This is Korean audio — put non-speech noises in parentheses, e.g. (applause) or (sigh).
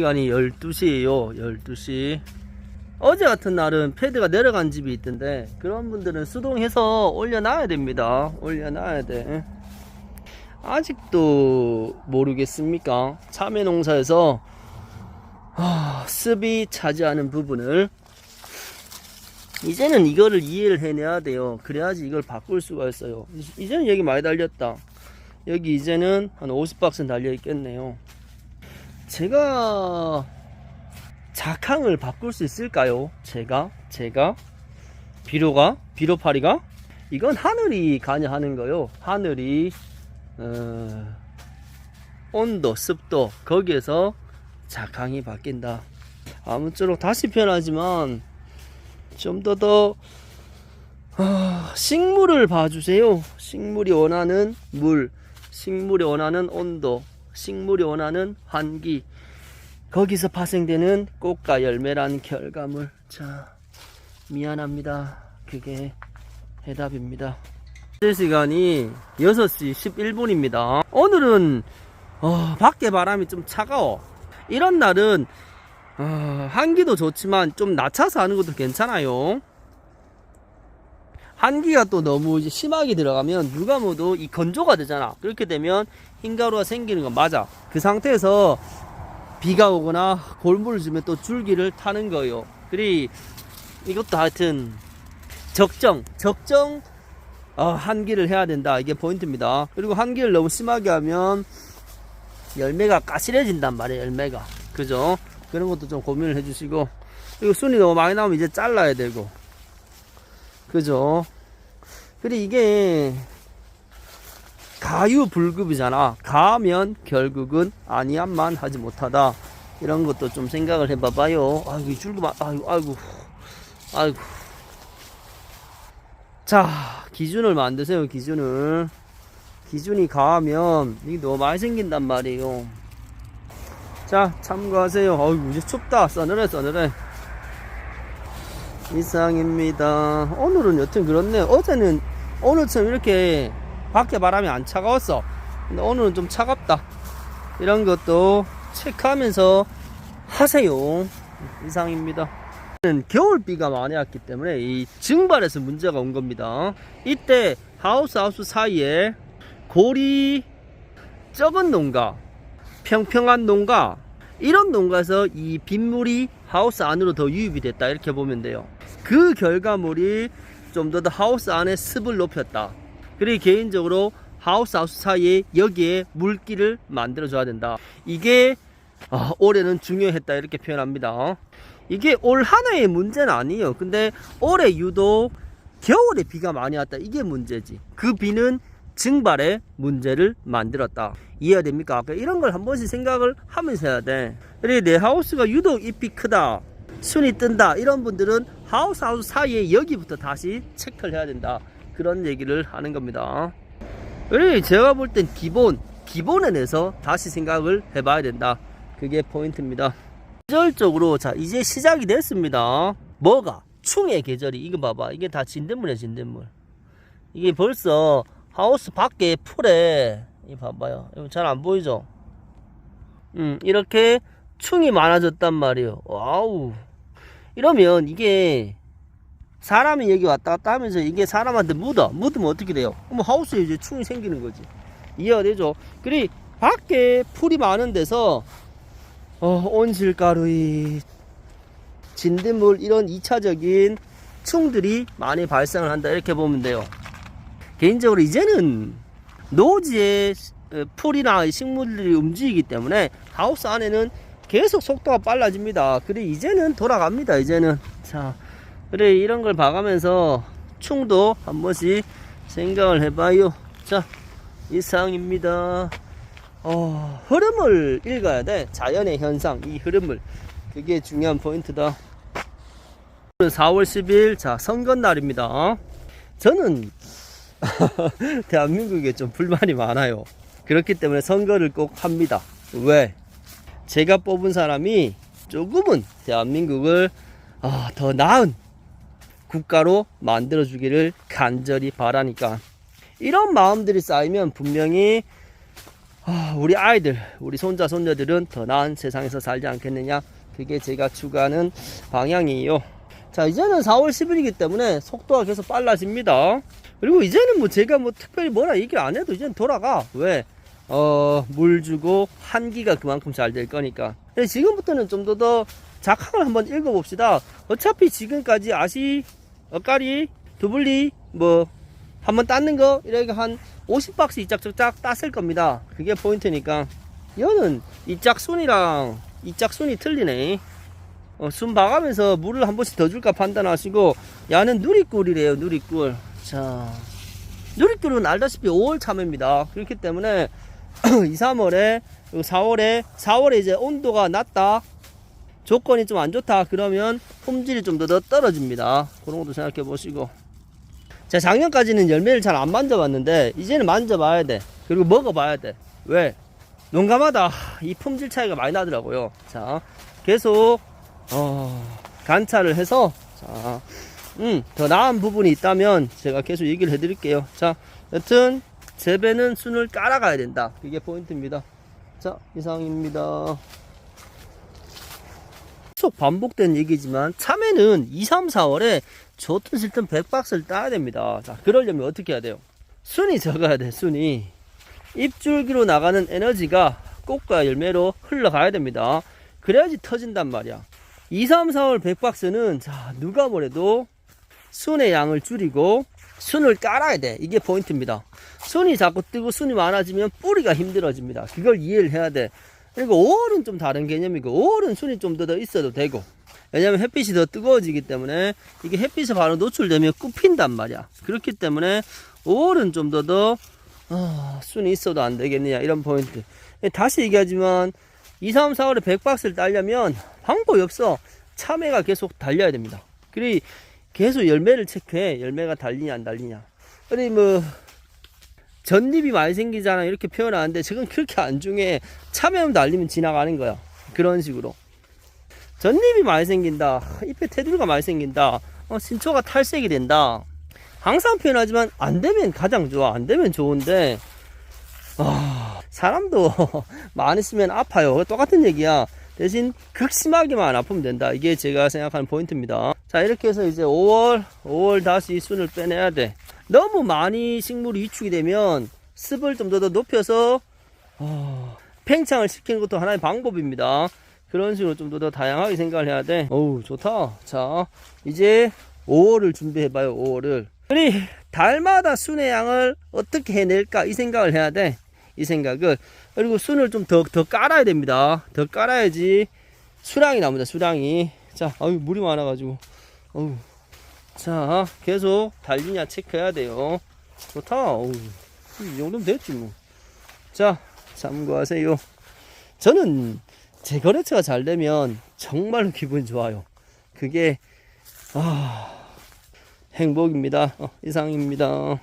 시간이 12시예요. 12시. 어제 같은 날은 패드가 내려간 집이 있던데 그런 분들은 수동해서 올려놔야 됩니다. 올려놔야 돼. 아직도 모르겠습니까? 참외 농사에서 아, 습이 차지하는 부분을 이제는 이거를 이해를 해내야 돼요. 그래야지 이걸 바꿀 수가 있어요. 이- 이제는 여기 많이 달렸다. 여기 이제는 한 50박스는 달려 있겠네요. 제가 작황을 바꿀 수 있을까요? 제가 제가 비료가 비료파리가 이건 하늘이 관여하는 거요. 하늘이 어, 온도, 습도 거기에서 작황이 바뀐다. 아무쪼록 다시 표현하지만 좀더더 아, 식물을 봐주세요. 식물이 원하는 물, 식물이 원하는 온도, 식물이 원하는 환기. 거기서 파생되는 꽃과 열매라는 결과물. 자, 미안합니다. 그게 해답입니다. 현재 시간이 6시 11분입니다. 오늘은 어, 밖에 바람이 좀 차가워. 이런 날은 어, 한기도 좋지만 좀 낮춰서 하는 것도 괜찮아요. 한기가 또 너무 심하게 들어가면 누가 뭐도 이 건조가 되잖아. 그렇게 되면 흰가루가 생기는 건 맞아. 그 상태에서 비가 오거나 골물을 주면 또 줄기를 타는 거예요. 그리 이것도 하여튼 적정, 적정 어, 한기를 해야 된다. 이게 포인트입니다. 그리고 한기를 너무 심하게 하면 열매가 까실해진단 말이에요. 열매가 그죠? 그런 것도 좀 고민을 해주시고 그리고 순이 너무 많이 나오면 이제 잘라야 되고 그죠? 그리고 이게 가유불급이잖아. 가면 결국은 아니함만 하지 못하다. 이런 것도 좀 생각을 해봐봐요. 아이고, 이 줄기 막, 아이고, 아이고, 아이고. 자, 기준을 만드세요, 기준을. 기준이 가하면 이게 너무 많이 생긴단 말이에요. 자, 참고하세요. 아이고, 이제 춥다. 서늘해, 서늘해. 이상입니다. 오늘은 여튼 그렇네요. 어제는 오늘처럼 이렇게 밖에 바람이 안 차가웠어. 근데 오늘은 좀 차갑다. 이런 것도 체크하면서 하세요. 이상입니다. 겨울비가 많이 왔기 때문에 이 증발에서 문제가 온 겁니다. 이때 하우스 하우스 사이에 골이 적은 농가, 평평한 농가, 이런 농가에서 이 빗물이 하우스 안으로 더 유입이 됐다. 이렇게 보면 돼요. 그 결과물이 좀더더 하우스 안에 습을 높였다. 그리고 개인적으로 하우스 하우스 사이에 여기에 물기를 만들어 줘야 된다. 이게 아, 올해는 중요했다 이렇게 표현합니다. 이게 올 한해의 문제는 아니에요. 근데 올해 유독 겨울에 비가 많이 왔다. 이게 문제지. 그 비는 증발의 문제를 만들었다. 이해가 됩니까? 그러니까 이런 걸 한 번씩 생각을 하면서 해야 돼. 그리고 내 하우스가 유독 잎이 크다. 순이 뜬다. 이런 분들은 하우스 하우스 사이에 여기부터 다시 체크를 해야 된다. 그런 얘기를 하는 겁니다. 제가 볼 땐 기본 기본에 대해서 다시 생각을 해봐야 된다. 그게 포인트입니다. 계절적으로 자 이제 시작이 됐습니다. 뭐가 충의 계절이 이거 봐봐 이게 다 진딧물이야 진딧물. 이게 벌써 하우스 밖에 풀에 이 봐봐요. 이거 잘 안 보이죠? 음 이렇게 충이 많아졌단 말이에요. 와우. 이러면 이게 사람이 여기 왔다 갔다 하면서 이게 사람한테 묻어. 묻으면 어떻게 돼요? 그럼 하우스에 이제 충이 생기는 거지. 이해가 되죠? 그리 밖에 풀이 많은 데서 어, 온실가루이 진딧물 이런 2차적인 충들이 많이 발생을 한다 이렇게 보면 돼요. 개인적으로 이제는 노지에 어, 풀이나 식물들이 움직이기 때문에 하우스 안에는 계속 속도가 빨라집니다. 그래 이제는 돌아갑니다. 이제는 자 그래 이런 걸 봐가면서 충도 한 번씩 생각을 해봐요. 자 이상입니다. 어, 흐름을 읽어야 돼. 자연의 현상, 이 흐름을. 그게 중요한 포인트다. 오늘 4월 10일, 자, 선거날입니다. 저는 (laughs) 대한민국에 좀 불만이 많아요. 그렇기 때문에 선거를 꼭 합니다. 왜? 제가 뽑은 사람이 조금은 대한민국을 아, 더 나은 국가로 만들어주기를 간절히 바라니까. 이런 마음들이 쌓이면 분명히 아, 우리 아이들, 우리 손자, 손녀들은 더 나은 세상에서 살지 않겠느냐. 그게 제가 추구하는 방향이에요. 자, 이제는 4월 10일이기 때문에 속도가 계속 빨라집니다. 그리고 이제는 뭐 제가 뭐 특별히 뭐라 얘기 안 해도 이제는 돌아가. 왜? 어, 물 주고 한기가 그만큼 잘 될 거니까. 그래서 지금부터는 좀더더 작황을 한번 읽어봅시다. 어차피 지금까지 아시, 엇가리, 두블리, 뭐, 한번 땄는 거, 이렇게 한 50박스 이짝저짝 땄을 겁니다. 그게 포인트니까. 얘는 이짝순이랑 이짝순이 틀리네. 어, 숨 봐가면서 물을 한 번씩 더 줄까 판단하시고, 야는 누리꿀이래요, 누리꿀. 자, 누리꿀은 알다시피 5월 참외입니다. 그렇기 때문에 2, 3월에, 4월에, 4월에 이제 온도가 낮다. 조건이 좀 안 좋다. 그러면 품질이 좀더더 떨어집니다. 그런 것도 생각해 보시고. 자, 작년까지는 열매를 잘 안 만져봤는데, 이제는 만져봐야 돼. 그리고 먹어봐야 돼. 왜? 농가마다 이 품질 차이가 많이 나더라고요. 자, 계속, 어, 관찰을 해서, 자, 음, 더 나은 부분이 있다면 제가 계속 얘기를 해드릴게요. 자, 여튼, 재배는 순을 깔아가야 된다. 그게 포인트입니다. 자, 이상입니다. 계속 반복된 얘기지만 참외는 2, 3, 4월에 좋든 싫든 100박스를 따야 됩니다. 자, 그러려면 어떻게 해야 돼요? 순이 적어야 돼, 순이. 잎줄기로 나가는 에너지가 꽃과 열매로 흘러가야 됩니다. 그래야지 터진단 말이야. 2, 3, 4월 100박스는 자, 누가 뭐래도 순의 양을 줄이고 순을 깔아야 돼. 이게 포인트입니다. 순이 자꾸 뜨고 순이 많아지면 뿌리가 힘들어집니다. 그걸 이해를 해야 돼. 그리고 5월은 좀 다른 개념이고 5월은 순이 좀 더 있어도 되고 왜냐면 햇빛이 더 뜨거워지기 때문에 이게 햇빛에 바로 노출되면 굽힌단 말이야. 그렇기 때문에 5월은 좀 더더 아, 순이 있어도 안 되겠느냐 이런 포인트. 다시 얘기하지만 2, 3, 4월에 100박스를 따려면 방법이 없어. 참외가 계속 달려야 됩니다. 그리 계속 열매를 체크해. 열매가 달리냐 안 달리냐. 그리 뭐 전잎이 많이 생기잖아 이렇게 표현하는데 지금 그렇게 안 중에 참외만 달리면 지나가는 거야. 그런 식으로. 전잎이 많이 생긴다. 잎에 테두리가 많이 생긴다. 어, 신초가 탈색이 된다. 항상 표현하지만 안 되면 가장 좋아. 안 되면 좋은데 아, 사람도 (laughs) 많이 쓰면 아파요. 똑같은 얘기야. 대신 극심하게만 아프면 된다. 이게 제가 생각하는 포인트입니다. 자, 이렇게 해서 이제 5월, 5월 다시 순을 빼내야 돼. 너무 많이 식물이 위축이 되면 습을 좀 더 높여서 어, 팽창을 시키는 것도 하나의 방법입니다. 그런 식으로 좀 더 다양하게 생각을 해야 돼. 어우, 좋다. 자, 이제 5월을 준비해봐요, 5월을. 우리 달마다 순의 양을 어떻게 해낼까 이 생각을 해야 돼. 이 생각을. 그리고 순을 좀 더 더 깔아야 됩니다. 더 깔아야지 수량이 나옵니다. 수량이. 자, 아유 물이 많아가지고. 어우. 자, 계속 달리냐 체크해야 돼요. 좋다. 어우. 이 정도면 됐지 뭐. 자, 참고하세요. 저는 제 거래처가 잘 되면 정말로 기분이 좋아요. 그게 아 행복입니다. 어, 이상입니다.